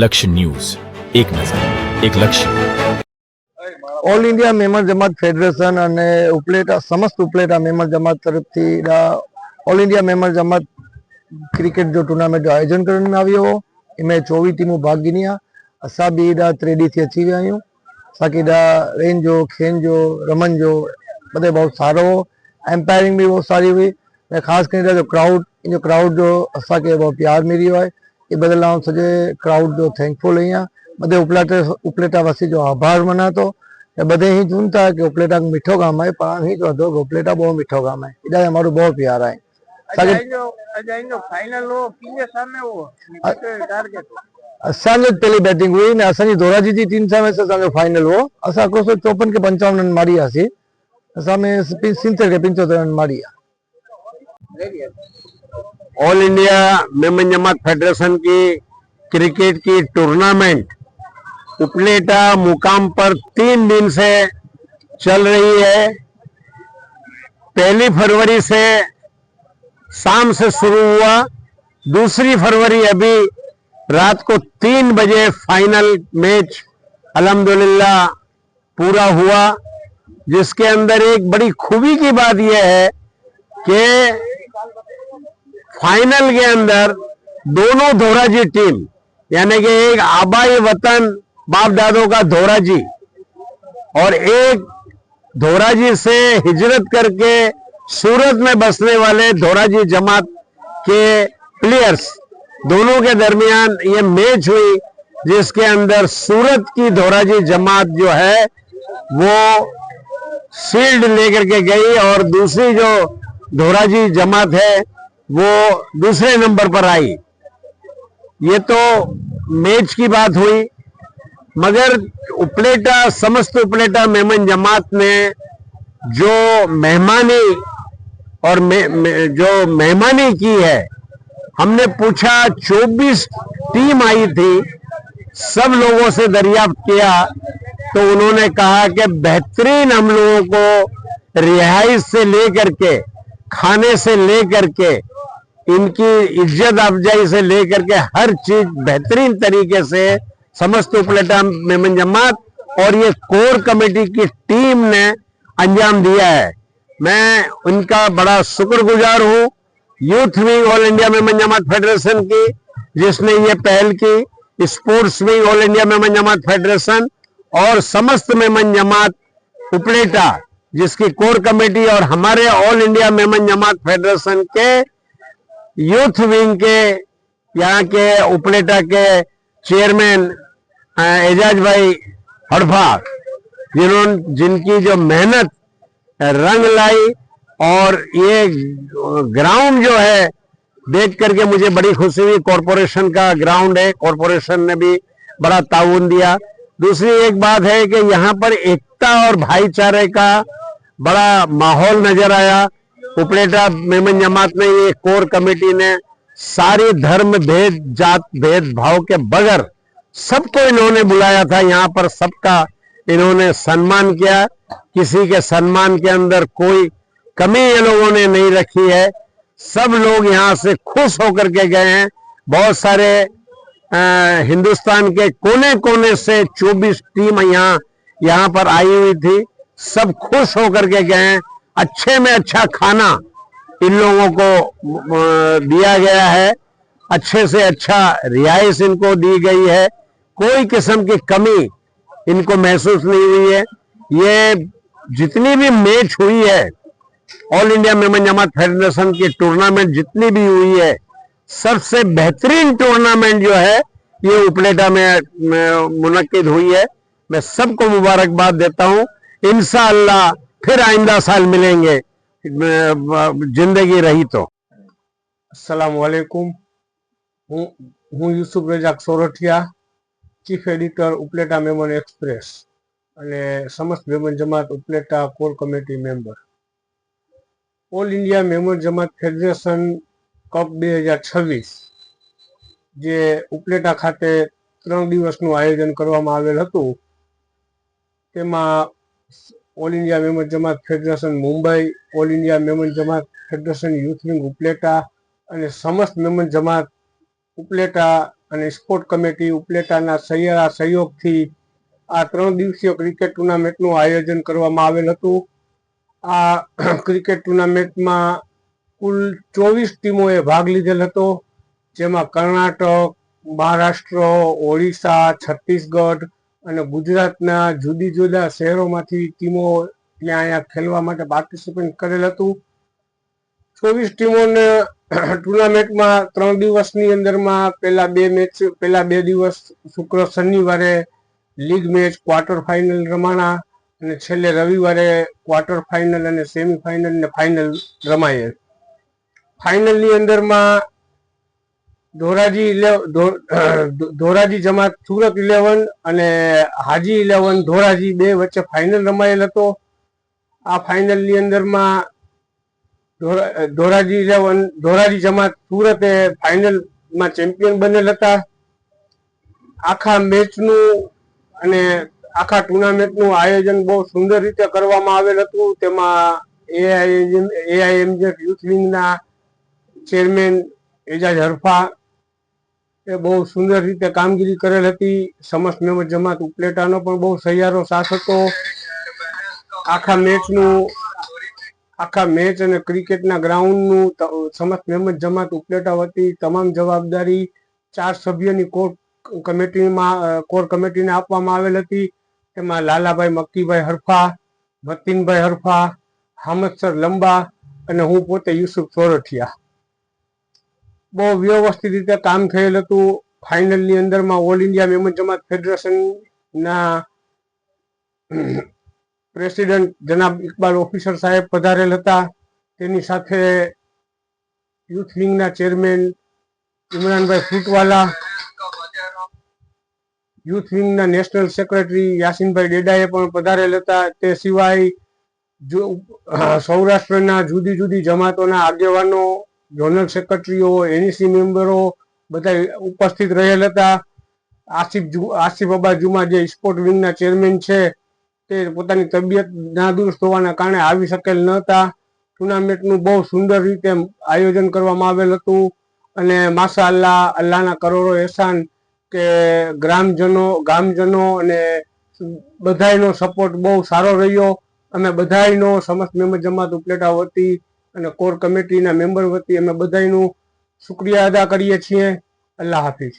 લક્ષ્ય ન્યૂઝ. એક નજર, એક લક્ષ્ય. ઓલ ઇન્ડિયા મેમ્બર જમાત ફેડરેશન અને ઉપલેટા, સમસ્ત ઉપલેટા મેમ્બર જમાત તરફથી ઓલ ઇન્ડિયા મેમ્બર જમાત ક્રિકેટ જો ટુર્નામેન્ટ આયોજન કરવામાં આવ્યો એમાં ચોવીસ ટીમો ભાગ ગીન્યા અસા બીડા ત્રેડીથી અચીવ આવ્યું. સાકીડા રેન્જો, ખેંજો રમનજો બધે બહુ સારો એમ્પાયરિંગ બી બહુ સારી હોય. અને ખાસ કરીને જો ક્રાઉડ જો ક્રાઉડ જો અસા કે બહુ પ્યાર મિલી હોય એ બદલ હું સજે ક્રાઉડ જો થેન્કફુલ અહીંયા બધે ઉપલેટા ઉપલેટાવાસી જો આભાર મનાતો એ બધે અહીં જૂનતા કે ઉપલેટા મીઠો ગામ હે પણ અહીં જો દો ઉપલેટા બહુ મીઠો ગામ હે इधर हमारो बहुत प्यारा है असांजो पहिरीं बैटिंग हुई ने असांजी धोराजी जी टीम सां असांजो फाइनल हुओ असां हिकिड़ो सौ चोपन खे पंचावन रन मारी हुआसीं असां में सिंतर खे पंजोतर रन मारी आहे all India Memon Jamat federation की क्रिकेट की टूर्नामेंट उपलेटा मुकाम पर तीन दिन से चल रही है। पहली फरवरी से शाम से शुरू हुआ। दूसरी फरवरी अभी रात को तीन बजे फाइनल मैच अल्हम्दुलिल्लाह पूरा हुआ, जिसके अंदर एक बड़ी खूबी की बात यह है कि फाइनल के अंदर दोनों धोराजी टीम, यानी कि एक आबाई वतन बाप दादों का धोराजी और एक धोराजी से हिजरत करके सूरत में बसने वाले धोराजी जमात के प्लेयर्स दोनों के दरमियान ये मैच हुई, जिसके अंदर सूरत की धोराजी जमात जो है, वो शील्ड लेकर के गई और दूसरी जो धोराजी जमात है वो दूसरे नंबर पर आई। ये तो मैच की बात हुई मगर उपलेटा समस्त उपलेटा मेमन जमात ने जो मेहमानी और मे, मे, जो मेहमानी की है हमने पूछा 24 टीम आई थी सब लोगों से दरियाफ्त किया तो उन्होंने कहा कि बेहतरीन हम लोगों को रिहाइश से लेकर के खाने से लेकर के इनकी इज़्ज़त अफजाई से लेकर के हर चीज़ बेहतरीन तरीके से समस्त उपलेटा मेमन जमात और ये कोर कमेटी की टीम ने अंजाम दिया है। मैं उनका बड़ा शुक्रगुजार हूँ youth wing all India Memon Jamat federation की, जिसने ये पहल की। Sports wing all India Memon Jamat federation और समस्त मेमन जमात उपलेटा, जिसकी कोर कमेटी और हमारे all India Memon Jamat federation के यूथ विंग के, यहाँ के उपलेटा के चेयरमैन एजाज भाई हड़फा जिन्होंने जिनकी जो मेहनत, रंग लाई और ये ग्राउंड जो है, देख करके मुझे बड़ी खुशी हुई। कॉरपोरेशन का ग्राउंड है। कॉरपोरेशन ने भी बड़ा ताउन दिया। दूसरी एक बात है कि यहाँ पर एकता और भाईचारे का बड़ा माहौल नज़र आया। उपलेटा मेमन जमात ने ये कोर कमेटी ने सारी धर्म भेद जात भेद भाव के बगैर सबको इन्होंने बुलाया था। यहाँ पर सबका इन्होंने सम्मान किया। किसी के सम्मान के अंदर कोई कमी ये लोगों ने नहीं रखी है। सब लोग यहाँ से खुश होकर के गए हैं। बहुत सारे अ, हिंदुस्तान के कोने कोने से 24 टीम यहाँ यहाँ पर आई हुई थी। सब खुश होकर के गए हैं। अच्छे में अच्छा खाना इन लोगों को दिया गया है। अच्छे से अच्छा रिहाइश इनको दी गई है। कोई किस्म की कमी इनको महसूस नहीं हुई है। ये जितनी भी मैच हुई है, all India Memon Jamat federation की टूर्नामेंट जितनी भी हुई है, सबसे बेहतरीन टूर्नामेंट जो है, ये उपलेटा में मुनद हुई है। मैं सबको मुबारकबाद देता हूँ। इंशाअल्लाह फिर आइंदा साल मिलेंगे अ, जिंदगी रही तो अस्सलाम वालेकुम હું હું Yusuf Razak Sorathiya chief editor Upleta Memon express અને સમસ્ત Memon Jamat Upleta core committee member all India Memon Jamat federation cup બે હજાર છવ્વીસ જે ઉપલેટા ખાતે ત્રણ દિવસનું આયોજન કરવામાં આવેલ હતું તેમાં all India Memon Jamat federation Mumbai all India Memon Jamat federation youth wing Upleta અને સમસ્ત મેમન જમાત ઉપલેટા અને સ્પોર્ટ કમિટી ઉપલેટાના સહિયારા સહયોગથી આ ત્રણ દિવસીય ક્રિકેટ ટુર્નામેન્ટનું આયોજન કરવામાં આવેલ હતું. આ ક્રિકેટ ટુર્નામેન્ટમાં કુલ ચોવીસ ટીમોએ ભાગ લીધેલ હતો, જેમાં કર્ણાટક, મહારાષ્ટ્ર, ઓડિશા, છત્તીસગઢ અને ગુજરાતના જુદી જુદા શહેરોમાંથી ટીમો ત્યાં અહીંયા ખેલવા માટે પાર્ટિસિપેટ કરેલ હતું. ચોવીસ ટીમોને ટુર્નામેન્ટમાં ત્રણ દિવસની અંદરમાં પહેલા બે મેચ, પહેલા બે દિવસ શુક્ર શનિવારે લીગ મેચ, ક્વાર્ટર ફાઇનલ રમાણા અને છેલ્લે રવિવારે ક્વાર્ટર ફાઇનલ અને સેમી ફાઇનલ ને ફાઇનલ રમાયેલ ફાઇનલની અંદરમાં ધોરાજી ધોરાજી જમાત સુરત ઇલેવન અને હાજી ઇલેવન ધોરાજી બે વચ્ચે ફાઇનલ રમાયેલ હતો. આ ફાઇનલની અંદરમાં ધોરાજી ઇલેવન ધોરાજી જમાત સુરતે ફાઇનલમાં ચેમ્પિયન બનેલ હતા. આખા મેચનું અને આખા ટુર્નામેન્ટનું આયોજન બહુ સુંદર રીતે કરવામાં આવેલ હતું. તેમાં એઆઈએમ એઆઈએમજે યુથ વિંગના ચેરમેન એજાજ હરફા એ બહુ સુંદર રીતે કામગીરી કરેલ હતી. સમસ્ત મેમત જમાત ઉપલેટાનો પણ બહુ સહિયારો સાથ હતો. આખા મેચનું, આખા મેચ અને ક્રિકેટના ગ્રાઉન્ડનું સમસ્ત મેમત જમાત ઉપલેટા વતી તમામ જવાબદારી ચાર સભ્યની કોર કમિટીમાં કોર કમિટીને આપવામાં આવેલ હતી. તેમાં લાલાભાઈ મક્કીભાઈ હરફા, મતીનભાઈ હરફા હામદસર લંબા અને હું પોતે યુસુફ સોરઠિયા. બહુ વ્યવસ્થિત રીતે કામ થયેલ હતું. ફાઇનલની અંદરમાં ઓલ ઇન્ડિયા મેમન જમાત ફેડરેશનના પ્રેસિડેન્ટ જનાબ ઇકબાલ ઓફિસર સાહેબ પધારેલ હતા. તેની સાથે યુથ વિંગના ચેરમેન ઇમરાનભાઈ ફૂટવાલા યુથ વિંગના નેશનલ સેક્રેટરી યાસીનભાઈ ડેડાએ પણ પધારેલ હતા. તે સિવાય સૌરાષ્ટ્રના જુદી જુદી જમાતોના આગેવાનો ઝોનલ સેક્રેટરીઓ એનઈસી મેમ્બરો બધા ઉપસ્થિત રહેલ હતા. આસિફ આસિફ અબા જુમા જે સ્પોર્ટ વિંગના ચેરમેન છે, તે પોતાની તબિયત નાદુરસ્ત હોવાના કારણે આવી શકેલ ન હતા. ટુર્નામેન્ટનું બહુ સુંદર રીતે આયોજન કરવામાં આવેલ હતું અને માસા અલ્લાહ અલ્લાહના કરોડો એહસાન કે ગ્રામજનો, ગામજનો અને બધાયનો સપોર્ટ બહુ સારો રહ્યો. અમે બધાયનો સમસ્ત મેમ્બર જમાત ઉપલેટા વતી અને કોર કમિટીના મેમ્બર વતી અમે બધાયનું શુક્રિયા અદા કરીએ છીએ. અલ્લાહ હાફિઝ.